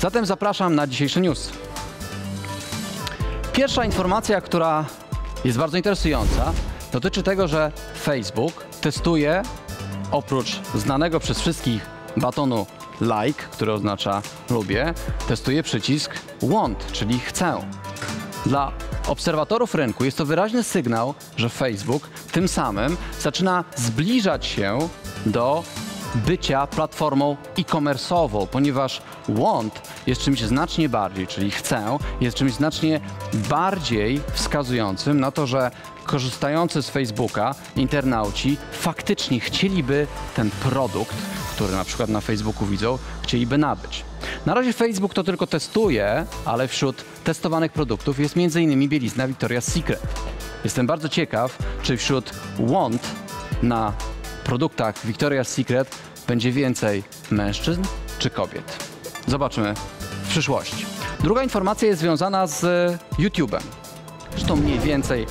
Zatem zapraszam na dzisiejszy news. Pierwsza informacja, która jest bardzo interesująca, dotyczy tego, że Facebook testuje oprócz znanego przez wszystkich batonu like, który oznacza lubię, testuje przycisk want, czyli chcę. Dla obserwatorów rynku jest to wyraźny sygnał, że Facebook tym samym zaczyna zbliżać się do bycia platformą e-commerce'ową, ponieważ want jest czymś znacznie bardziej, czyli chcę, jest czymś znacznie bardziej wskazującym na to, że korzystający z Facebooka internauci faktycznie chcieliby ten produkt, który na przykład na Facebooku widzą, chcieliby nabyć. Na razie Facebook to tylko testuje, ale wśród testowanych produktów jest m.in. bielizna Victoria's Secret. Jestem bardzo ciekaw, czy wśród want na produktach Victoria's Secret będzie więcej mężczyzn czy kobiet. Zobaczymy w Druga informacja jest związana z YouTube'em. Zresztą mniej więcej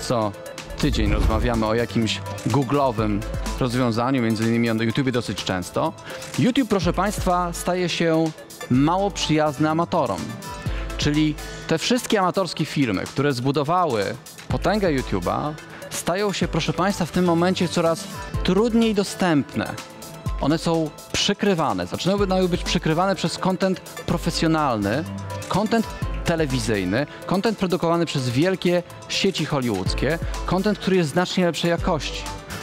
co tydzień rozmawiamy o jakimś googlowym rozwiązaniu, między innymi o YouTube dosyć często. YouTube, proszę Państwa, staje się mało przyjazny amatorom. Czyli te wszystkie amatorskie firmy, które zbudowały potęgę YouTube'a, stają się, proszę Państwa, w tym momencie coraz trudniej dostępne. One są przykrywane, zaczynają być przykrywane przez content profesjonalny, content telewizyjny, content produkowany przez wielkie sieci hollywoodzkie, content, który jest znacznie lepszej jakości.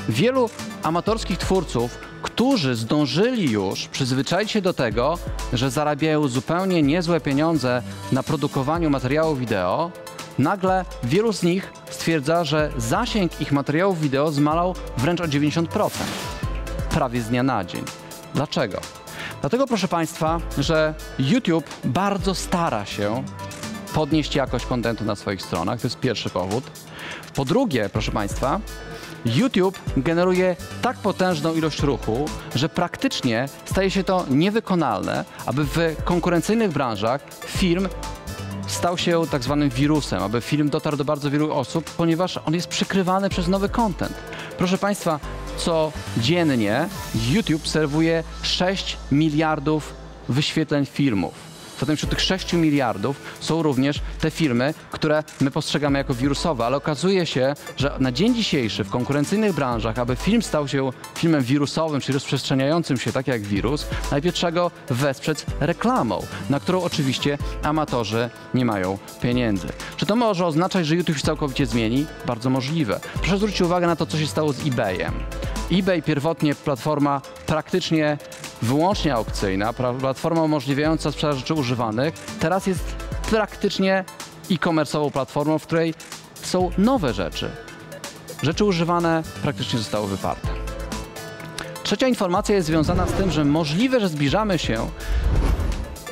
Wielu amatorskich twórców, którzy zdążyli już przyzwyczaić się do tego, że zarabiają zupełnie niezłe pieniądze na produkowaniu materiału wideo, nagle wielu z nich stwierdza, że zasięg ich materiałów wideo zmalał wręcz o 90%. Prawie z dnia na dzień. Dlaczego? Dlatego, proszę Państwa, że YouTube bardzo stara się podnieść jakość kontentu na swoich stronach. To jest pierwszy powód. Po drugie, proszę Państwa, YouTube generuje tak potężną ilość ruchu, że praktycznie staje się to niewykonalne, aby w konkurencyjnych branżach firm stał się tak zwanym wirusem, aby film dotarł do bardzo wielu osób, ponieważ on jest przykrywany przez nowy content. Proszę Państwa, codziennie YouTube serwuje 6 miliardów wyświetleń filmów. Zatem wśród tych 6 miliardów są również te firmy, które my postrzegamy jako wirusowe, ale okazuje się, że na dzień dzisiejszy w konkurencyjnych branżach, aby film stał się filmem wirusowym, czyli rozprzestrzeniającym się tak jak wirus, najpierw trzeba go wesprzeć reklamą, na którą oczywiście amatorzy nie mają pieniędzy. Czy to może oznaczać, że YouTube się całkowicie zmieni? Bardzo możliwe. Proszę zwrócić uwagę na to, co się stało z eBayem eBay pierwotnie platforma praktycznie wyłącznie aukcyjna, platforma umożliwiająca sprzedaż rzeczy używanych, teraz jest praktycznie e-commerce'ową platformą, w której są nowe rzeczy. Rzeczy używane praktycznie zostały wyparte. Trzecia informacja jest związana z tym, że możliwe, że zbliżamy się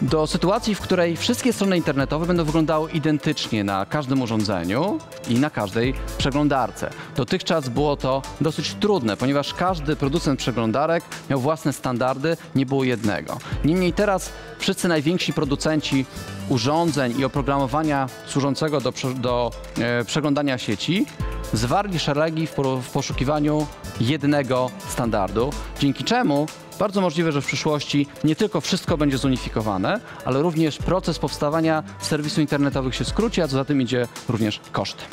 do sytuacji, w której wszystkie strony internetowe będą wyglądały identycznie na każdym urządzeniu i na każdej przeglądarce. Dotychczas było to dosyć trudne, ponieważ każdy producent przeglądarek miał własne standardy, nie było jednego. Niemniej teraz wszyscy najwięksi producenci urządzeń i oprogramowania służącego do, do e, przeglądania sieci zwarli szeregi w, w poszukiwaniu jednego standardu, dzięki czemu bardzo możliwe, że w przyszłości nie tylko wszystko będzie zunifikowane, ale również proces powstawania serwisów internetowych się skróci, a co za tym idzie również koszty.